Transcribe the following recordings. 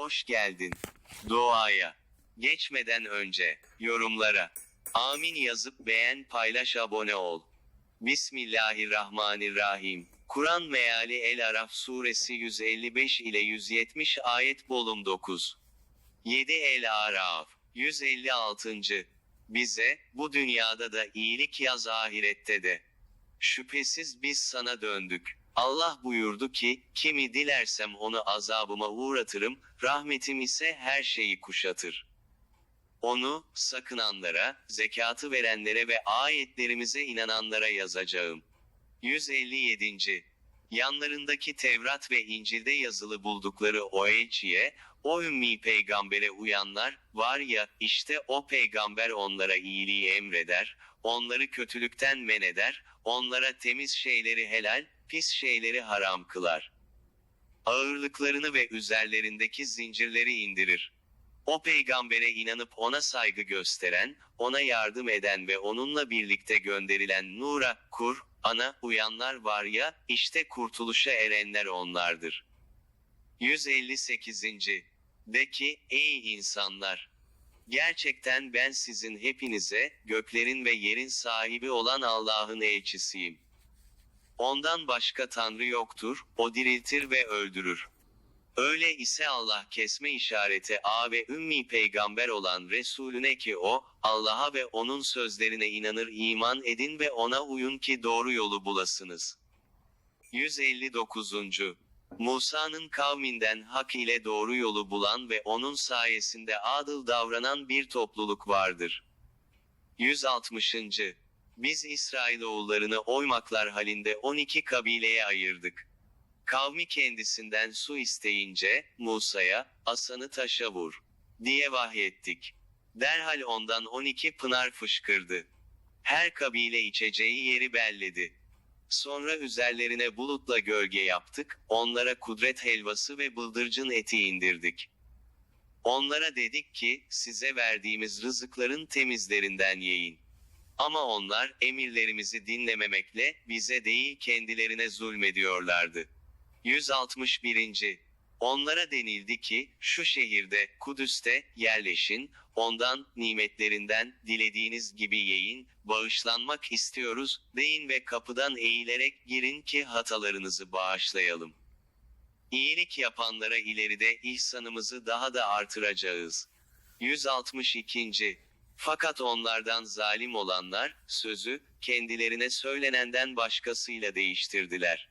Hoş geldin. Duaya. Geçmeden önce, yorumlara. Amin yazıp beğen paylaş abone ol. Bismillahirrahmanirrahim. Kur'an meali El Araf suresi 155 ile 170 ayet bolum 9. 7 El Araf 156. Bize, bu dünyada da iyilik yaz ahirette de. Şüphesiz biz sana döndük. Allah buyurdu ki, kimi dilersem onu azabıma uğratırım, rahmetim ise her şeyi kuşatır. Onu, sakınanlara, zekatı verenlere ve ayetlerimize inananlara yazacağım. 157. Yanlarındaki Tevrat ve İncil'de yazılı buldukları o elçiye, o ümmi peygambere uyanlar, var ya, işte o peygamber onlara iyiliği emreder, onları kötülükten men eder, onlara temiz şeyleri helal, pis şeyleri haram kılar. Ağırlıklarını ve üzerlerindeki zincirleri indirir. O peygambere inanıp ona saygı gösteren, ona yardım eden ve onunla birlikte gönderilen Nur'a, Kur, ana uyanlar var ya, işte kurtuluşa erenler onlardır. 158. De ki, ey insanlar! Gerçekten ben sizin hepinize, göklerin ve yerin sahibi olan Allah'ın elçisiyim. Ondan başka Tanrı yoktur, o diriltir ve öldürür. Öyle ise Allah kesme işareti A ve ümmi peygamber olan Resulüne ki o, Allah'a ve onun sözlerine inanır iman edin ve ona uyun ki doğru yolu bulasınız. 159. Musa'nın kavminden hak ile doğru yolu bulan ve onun sayesinde adıl davranan bir topluluk vardır. 160. Biz İsrailoğullarını oymaklar halinde 12 kabileye ayırdık. Kavmi kendisinden su isteyince, Musa'ya, asanı taşa vur, diye vahyettik. Derhal ondan 12 pınar fışkırdı. Her kabile içeceği yeri belledi. Sonra üzerlerine bulutla gölge yaptık, onlara kudret helvası ve bıldırcın eti indirdik. Onlara dedik ki, size verdiğimiz rızıkların temizlerinden yiyin. Ama onlar, emirlerimizi dinlememekle, bize değil kendilerine zulmediyorlardı. 161. Onlara denildi ki, şu şehirde, Kudüs'te, yerleşin, ondan, nimetlerinden, dilediğiniz gibi yiyin, bağışlanmak istiyoruz, deyin ve kapıdan eğilerek girin ki hatalarınızı bağışlayalım. İyilik yapanlara ileride ihsanımızı daha da artıracağız. 162. Fakat onlardan zalim olanlar, sözü, kendilerine söylenenden başkasıyla değiştirdiler.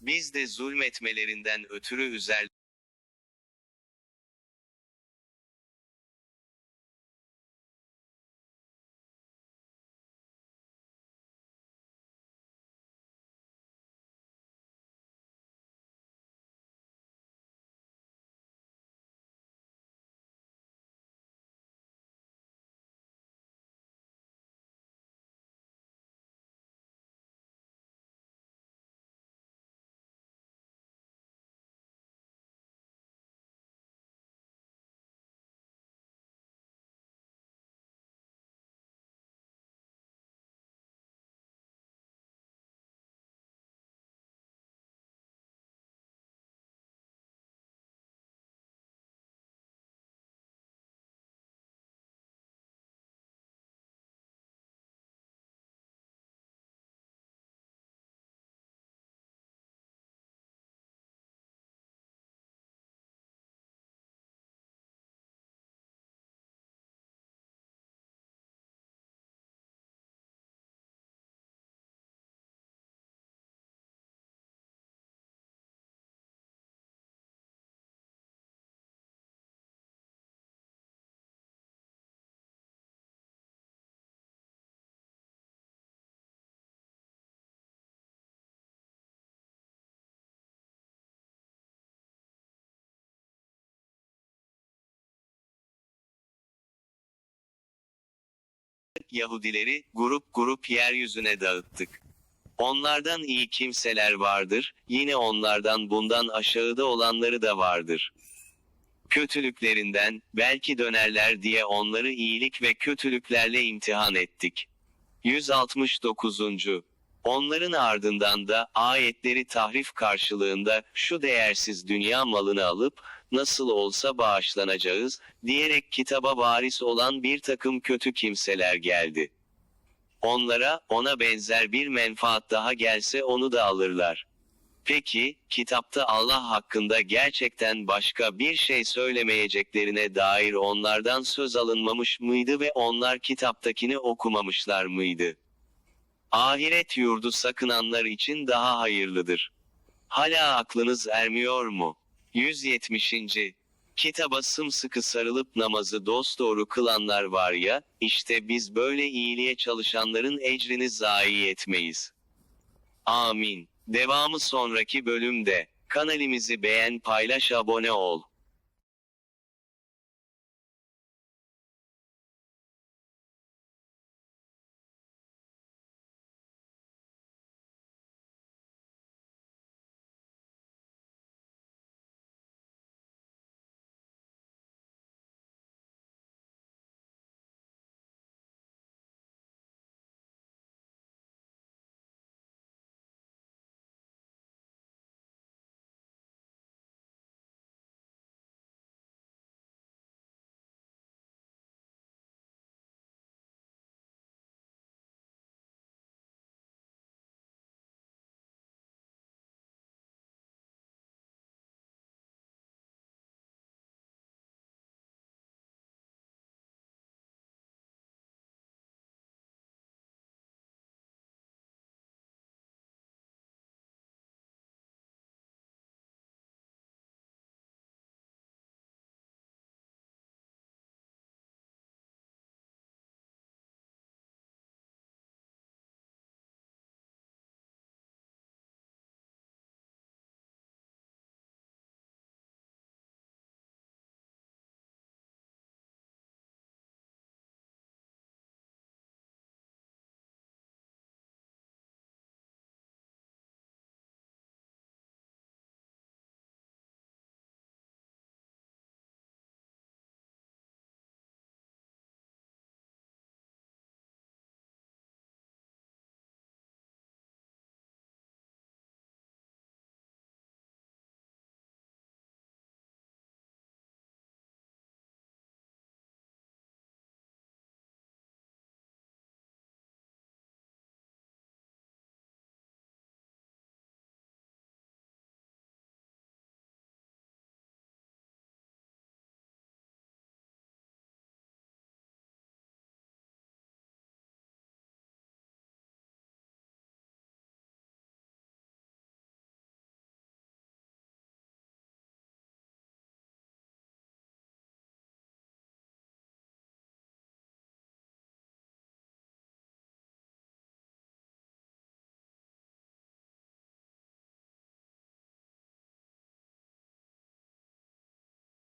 Biz de zulmetmelerinden ötürü üzer Yahudileri, grup grup yeryüzüne dağıttık. Onlardan iyi kimseler vardır, yine onlardan bundan aşağıda olanları da vardır. Kötülüklerinden, belki dönerler diye onları iyilik ve kötülüklerle imtihan ettik. 169. Onların ardından da ayetleri tahrif karşılığında şu değersiz dünya malını alıp nasıl olsa bağışlanacağız, diyerek kitaba varis olan bir takım kötü kimseler geldi. Onlara, ona benzer bir menfaat daha gelse onu da alırlar. Peki, kitapta Allah hakkında gerçekten başka bir şey söylemeyeceklerine dair onlardan söz alınmamış mıydı ve onlar kitaptakini okumamışlar mıydı? Ahiret yurdu sakınanlar için daha hayırlıdır. Hala aklınız ermiyor mu? 170. Kitaba sımsıkı sarılıp namazı dosdoğru kılanlar var ya, işte biz böyle iyiliğe çalışanların ecrini zayi etmeyiz. Amin. Devamı sonraki bölümde. Kanalimizi beğen paylaş abone ol.